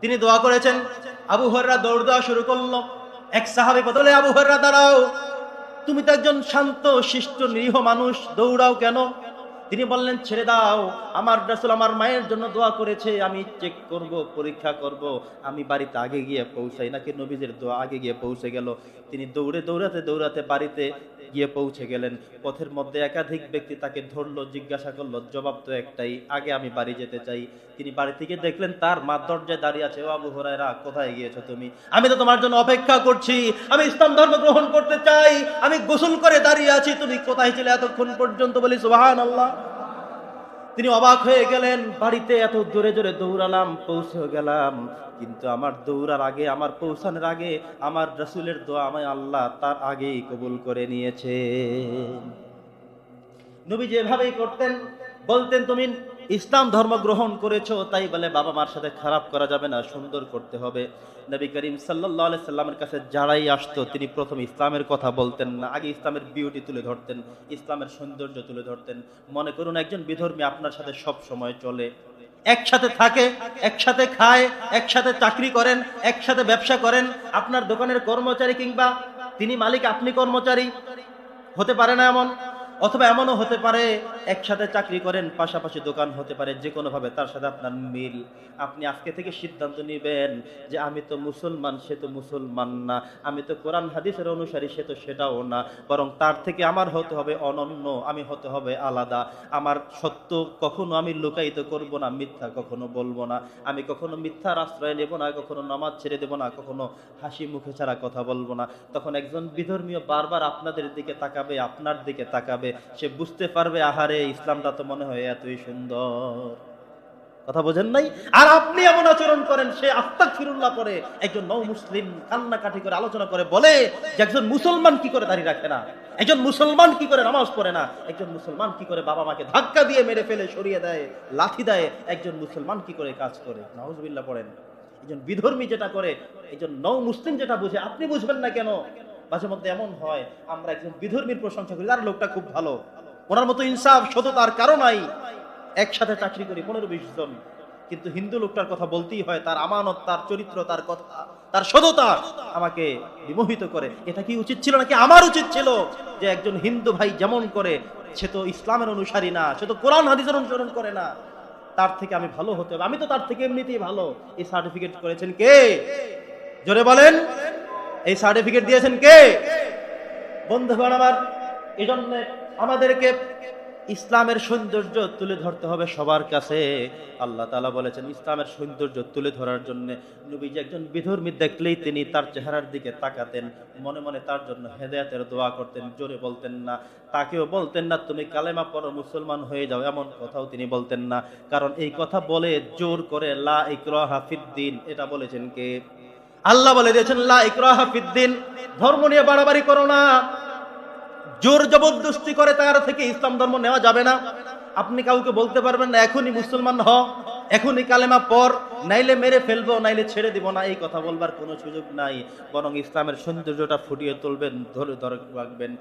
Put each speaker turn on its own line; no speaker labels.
তিনি দোয়া করেছেন, আবু হররা দৌড় দেওয়া শুরু করল। এক সাহাবি বদলে, আবু হররা দাঁড়াও। তুমি তো একজন শান্ত, শিষ্ট, নিরীহ মানুষ, দৌড়াও কেন? তিনি বললেন, ছেড়ে দাও। আমার রাসূল আমার মায়ের জন্য দোয়া করেছে। আমি চেক করব, পরীক্ষা করব। আমি বাড়িতে আগে গিয়ে পৌঁছাই। নাকি নবীজের দোয়া আগে গিয়ে পৌঁছে গেল? তিনি দৌড়ে দৌড়াতে দৌড়াতে বাড়িতে গিয়ে পৌঁছে গেলেন। পথের মধ্যে একাধিক ব্যক্তি তাকে ধরলো, জিজ্ঞাসা করল, জবাব তো একটাই, আগে আমি বাড়ি যেতে চাই। তিনি বাড়ি থেকে দেখলেন, তার মা দরজায় দাঁড়িয়ে আছে, ও আবু হরাইরা কোথায় গিয়েছো তুমি? আমি তো তোমার জন্য অপেক্ষা করছি। আমি ইসলাম ধর্ম গ্রহণ করতে চাই। আমি গোসল করে দাঁড়িয়ে আছি। তুমি কোথায় ছিলে এতক্ষণ পর্যন্ত? বলি সুবাহান আল্লাহ তিনি অবাক হয়ে গেলেন, বাড়িতে এত জোরে জোরে দৌড়ালাম পৌঁছে গেলাম। কিন্তু আমার দৌড়ার আগে, আমার পৌঁছানোর আগে, আমার রসুলের দোয়া আমায় আল্লাহ তার আগেই কবুল করে নিয়েছে নবী যেভাবেই করতেন, বলতেন, তুমি ইসলাম ধর্ম গ্রহণ করেছ, তাই বলে বাবা মার সাথে খারাপ করা যাবে না, সুন্দর করতে হবে। নবী করিম সাল্লাহ সাল্লামের কাছে যারাই আসতো, তিনি প্রথম ইসলামের কথা বলতেন না, আগে ইসলামের বিউটি তুলে ধরতেন, ইসলামের সৌন্দর্য তুলে ধরতেন। মনে করুন, একজন বিধর্মী আপনার সাথে সব সময় চলে। একসাথে থাকে, একসাথে খায়, একসাথে চাকরি করেন, একসাথে ব্যবসা করেন, আপনার দোকানের কর্মচারী কিংবা তিনি মালিক, আপনি কর্মচারী, হতে পারে না এমন, অথবা এমনও হতে পারে। একসাথে চাকরি করেন, পাশাপাশি দোকান হতে পারে, যে কোনো ভাবে তার সাথে আপনার মিল। আপনি আজকে থেকে সিদ্ধান্ত নেবেন যে আমি তো মুসলমান, সে তো মুসলমান না। আমি তো কোরআন, হাদিসের অনুসারী, সে তো সেটাও না। বরং তার থেকে আমার হতে হবে অনন্য, আমি হতে হবে আলাদা। আমার সত্য কখনো আমি লুকায়িত করব না, মিথ্যা কখনো বলব না। আমি কখনো মিথ্যার আশ্রয় নেব না, কখনো নামাজ ছেড়ে দেব না, কখনো হাসি মুখে ছাড়া কথা বলব না। তখন একজন বিধর্মীয় বারবার আপনাদের দিকে তাকাবে, আপনার দিকে তাকাবে। সে বুঝতে পারবে, আহারে ইসলামটা তো মনে হয় এতই সুন্দর। কথা বোঝেন নাই? আর আপনি এমন আচরণ করেন, সে আস্তাক ফিরুল্লাহ পরে একজন নৌ মুসলিম কান্নাকাটি করে আলোচনা করে, বলে যে একজন মুসলমান কি করে দাঁড়িয়ে রাখে না? একজন মুসলমান কি করে নামাজ পড়ে না? একজন মুসলমান কি করে বাবা মাকে ধাক্কা দিয়ে মেরে ফেলে, সরিয়ে দেয়, লাথি দেয়? একজন মুসলমান কি করে কাজ করে? নাউজবিল্লাহ পড়েন। একজন বিধর্মী যেটা করে, একজন নৌ মুসলিম যেটা বুঝে, আপনি বুঝবেন না কেন? মাঝে মধ্যে এমন হয়, আমরা একজন বিধর্মীর প্রশংসা করি, তার লোকটা খুব ভালো। ওনার মতো ইনসাফ সততার কারও নাই। একসাথে চাকরি করি পনেরো বিশ জন। কিন্তু হিন্দু লোকটার কথা বলতেই হয়, তার আমানত, তার চরিত্র, তার কথা, তার সততা আমাকে বিমোহিত করে। এটা কি উচিত ছিল নাকি আমার উচিত ছিল যে একজন হিন্দু ভাই যেমন করে, সে তো ইসলামের অনুসারী না, সে তো কোরআন, হাদিসের অনুসরণ করে না। তার থেকে আমি ভালো হতে হবে। আমি তো তার থেকে এমনিতেই ভালো। এই সার্টিফিকেট করেছেন কে? জোরে বলেন। এই সার্টিফিকেট দিয়েছেন কে? বন্ধুগণ আমার এই জন্য আমাদেরকে ইসলামের সৌন্দর্য তুলে ধরতে হবে সবার কাছে। আল্লাহ তালা বলেছেন, ইসলামের সৌন্দর্য তুলে ধরার জন্য নবীজি একজন বিধর্মী দেখলেই তিনি তার চেহারার দিকে তাকাতেন, মনে মনে তার জন্য হেদায়াতের দোয়া করতেন, জোরে বলতেন না। তাকেও বলতেন না, তুমি কালেমা পড়ো, মুসলমান হয়ে যাও, এমন কথাও তিনি বলতেন না। কারণ এই কথা বলে জোর করে, লা ইকরাহা হাফিদ্দিন এটা বলেছেন কে? আল্লাহ বলে দিয়েছেন, লা ইকরাহা হাফিদ্দিন ধর্ম নিয়ে বাড়াবাড়ি করো না। জোর জবরদস্তি করে তার থেকে ইসলাম ধর্ম নেওয়া যাবে না। আপনি কাউকে বলতে পারবেন না, এখনই মুসলমান হ, এখনই কালেমা পর নাইলে মেরে ফেলব, নাইলে ছেড়ে দিব না, এই কথা বলবার কোনো সুযোগ নাই। বরং ইসলামের সৌন্দর্যটা ফুটিয়ে তুলবেন, ধরে ধরে রাখবেন।